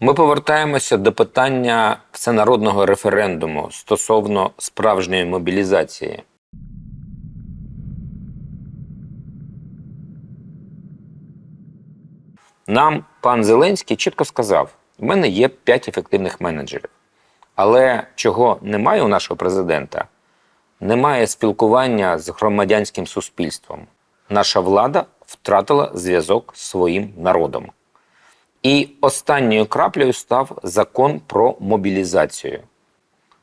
Ми повертаємося до питання всенародного референдуму стосовно справжньої мобілізації. Нам пан Зеленський чітко сказав: в мене є п'ять ефективних менеджерів. Але чого немає у нашого президента, немає спілкування з громадянським суспільством. Наша влада втратила зв'язок з своїм народом. І останньою краплею став закон про мобілізацію.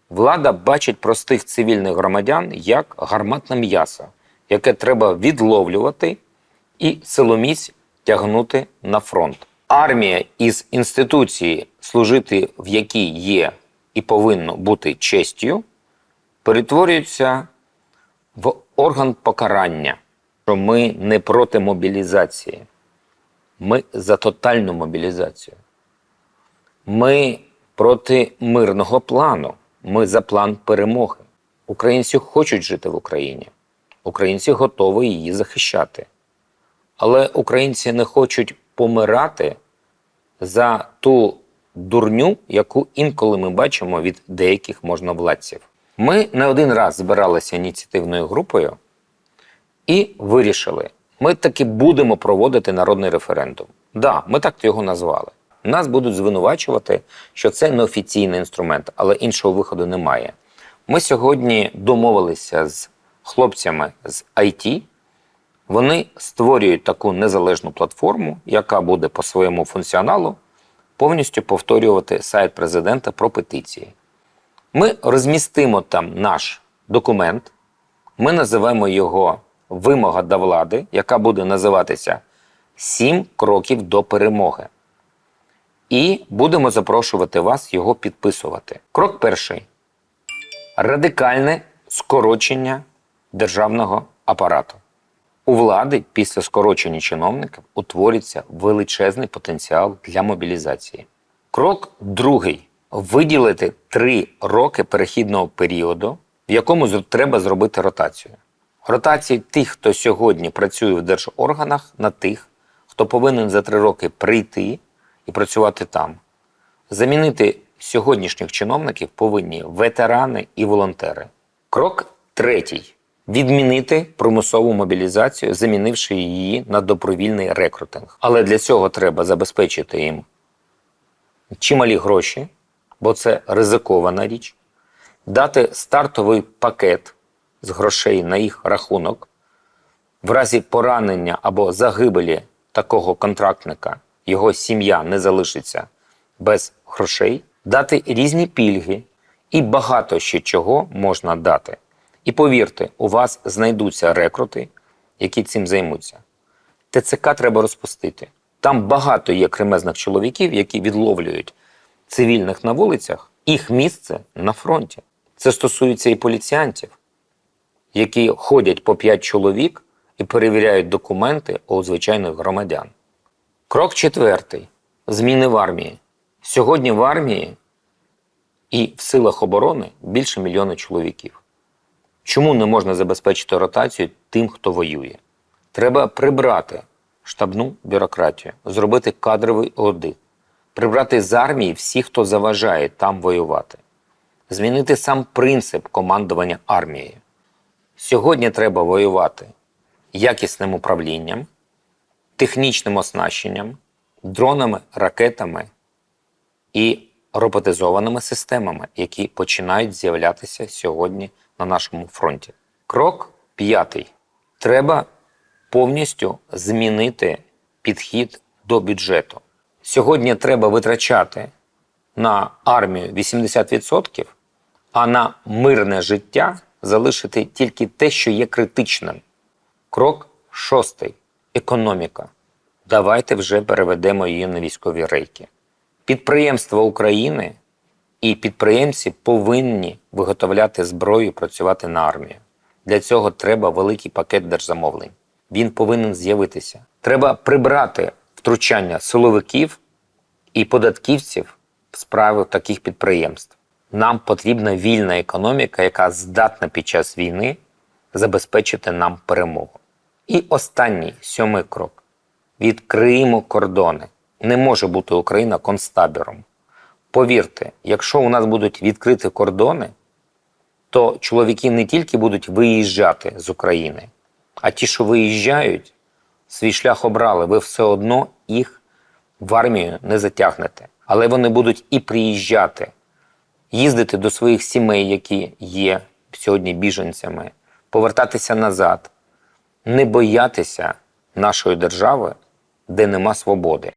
Влада бачить простих цивільних громадян як гарматне м'ясо, яке треба відловлювати і силоміць тягнути на фронт. Армія із інституції, служити в якій є і повинно бути честю, перетворюється в орган покарання. Що ми не проти мобілізації. Ми за тотальну мобілізацію. Ми проти мирного плану. Ми за план перемоги. Українці хочуть жити в Україні. Українці готові її захищати. Але українці не хочуть помирати за ту дурню, яку інколи ми бачимо від деяких можновладців. Ми не один раз збиралися ініціативною групою і вирішили, ми таки будемо проводити народний референдум. Да, ми так його назвали. Нас будуть звинувачувати, що це неофіційний інструмент, але іншого виходу немає. Ми сьогодні домовилися з хлопцями з IT. Вони створюють таку незалежну платформу, яка буде по своєму функціоналу повністю повторювати сайт президента про петиції. Ми розмістимо там наш документ, ми називаємо його Вимога до влади, яка буде називатися Сім кроків до перемоги. І будемо запрошувати вас його підписувати. Крок перший радикальне скорочення державного апарату. У влади після скорочення чиновників утворюється величезний потенціал для мобілізації. Крок другий виділити три роки перехідного періоду, в якому треба зробити ротацію. Ротацію тих, хто сьогодні працює в держорганах, на тих, хто повинен за три роки прийти і працювати там. Замінити сьогоднішніх чиновників повинні ветерани і волонтери. Крок третій відмінити примусову мобілізацію, замінивши її на добровільний рекрутинг. Але для цього треба забезпечити їм чималі гроші, бо це ризикована річ, дати стартовий пакет з грошей на їх рахунок. В разі поранення або загибелі такого контрактника його сім'я не залишиться без грошей, дати різні пільги і багато ще чого можна дати. І повірте, у вас знайдуться рекрути, які цим займуться. ТЦК треба розпустити. Там багато є кремезних чоловіків, які відловлюють цивільних на вулицях, їх місце на фронті. Це стосується і поліціянтів, які ходять по 5 чоловік і перевіряють документи у звичайних громадян. Крок четвертий зміни в армії. Сьогодні в армії і в силах оборони більше мільйона чоловіків. Чому не можна забезпечити ротацію тим, хто воює? Треба прибрати штабну бюрократію, зробити кадровий аудит, прибрати з армії всіх, хто заважає там воювати, змінити сам принцип командування армією. Сьогодні треба воювати якісним управлінням, технічним оснащенням, дронами, ракетами і роботизованими системами, які починають з'являтися сьогодні на нашому фронті. Крок п'ятий. Треба повністю змінити підхід до бюджету. Сьогодні треба витрачати на армію 80%, а на мирне життя залишити тільки те, що є критичним. Крок шостий економіка. Давайте вже переведемо її на військові рейки. Підприємства України і підприємці повинні виготовляти зброю і працювати на армію. Для цього треба великий пакет держзамовлень. Він повинен з'явитися. Треба прибрати втручання силовиків і податківців в справи таких підприємств. Нам потрібна вільна економіка, яка здатна під час війни забезпечити нам перемогу. І останній сьомий крок: відкриємо кордони. не може бути Україна концтабіром. Повірте, якщо у нас будуть відкриті кордони, то чоловіки не тільки будуть виїжджати з України, а ті, що виїжджають, свій шлях обрали, ви все одно їх в армію не затягнете. Але вони будуть і приїжджати, їздити до своїх сімей, які є сьогодні біженцями, повертатися назад, не боятися нашої держави, де нема свободи.